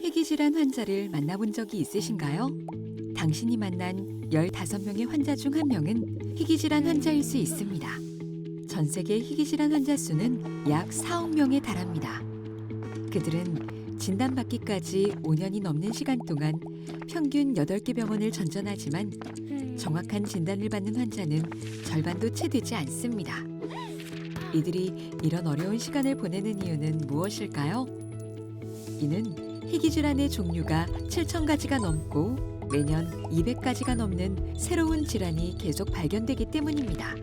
희귀질환 환자를 만나본 적이 있으신가요? 당신이 만난 15명의 환자 중 한 명은 희귀질환 환자일 수 있습니다. 전 세계 희귀질환 환자 수는 약 4억 명에 달합니다. 그들은 진단받기까지 5년이 넘는 시간 동안 평균 8개 병원을 전전하지만 정확한 진단을 받는 환자는 절반도 채 되지 않습니다. 이들이 이런 어려운 시간을 보내는 이유는 무엇일까요? 이는 희귀질환의 종류가 7천 가지가 넘고 매년 200가지가 넘는 새로운 질환이 계속 발견되기 때문입니다.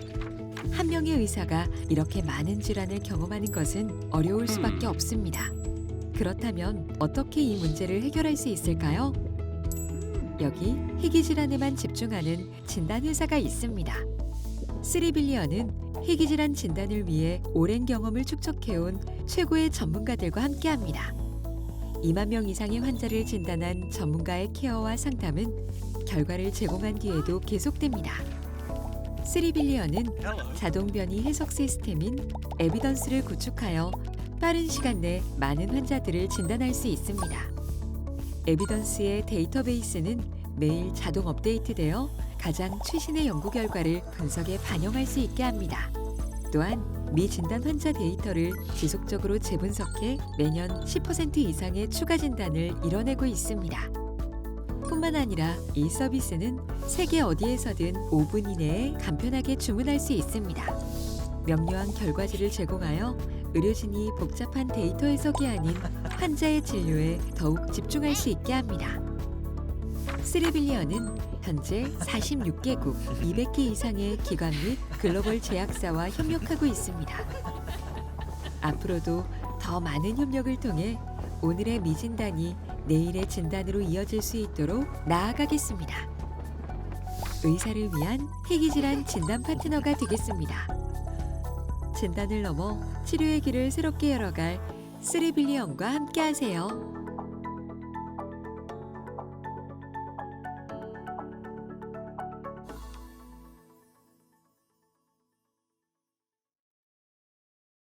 한 명의 의사가 이렇게 많은 질환을 경험하는 것은 어려울 수밖에 없습니다. 그렇다면 어떻게 이 문제를 해결할 수 있을까요? 여기 희귀질환에만 집중하는 진단 회사가 있습니다. 쓰리빌리언은 희귀질환 진단을 위해 오랜 경험을 축적해온 최고의 전문가들과 함께합니다. 2만 명 이상의 환자를 진단한 전문가의 케어와 상담은 결과를 제공한 뒤에도 계속됩니다. 쓰리빌리언은 자동 변이 해석 시스템인 에비던스를 구축하여 빠른 시간 내 많은 환자들을 진단할 수 있습니다. 에비던스의 데이터베이스는 매일 자동 업데이트되어 가장 최신의 연구 결과를 분석에 반영할 수 있게 합니다. 또한 미진단 환자 데이터를 지속적으로 재분석해 매년 10% 이상의 추가 진단을 이뤄내고 있습니다. 뿐만 아니라 이 서비스는 세계 어디에서든 5분 이내에 간편하게 주문할 수 있습니다. 명료한 결과지를 제공하여 의료진이 복잡한 데이터 해석이 아닌 환자의 진료에 더욱 집중할 수 있게 합니다. 스리빌리언은 현재 46개국 200개 이상의 기관 및 글로벌 제약사와 협력하고 있습니다. 앞으로도 더 많은 협력을 통해 오늘의 미진단이 내일의 진단으로 이어질 수 있도록 나아가겠습니다. 의사를 위한 희귀질환 진단 파트너가 되겠습니다. 진단을 넘어 치료의 길을 새롭게 열어갈 스리빌리언과 함께하세요.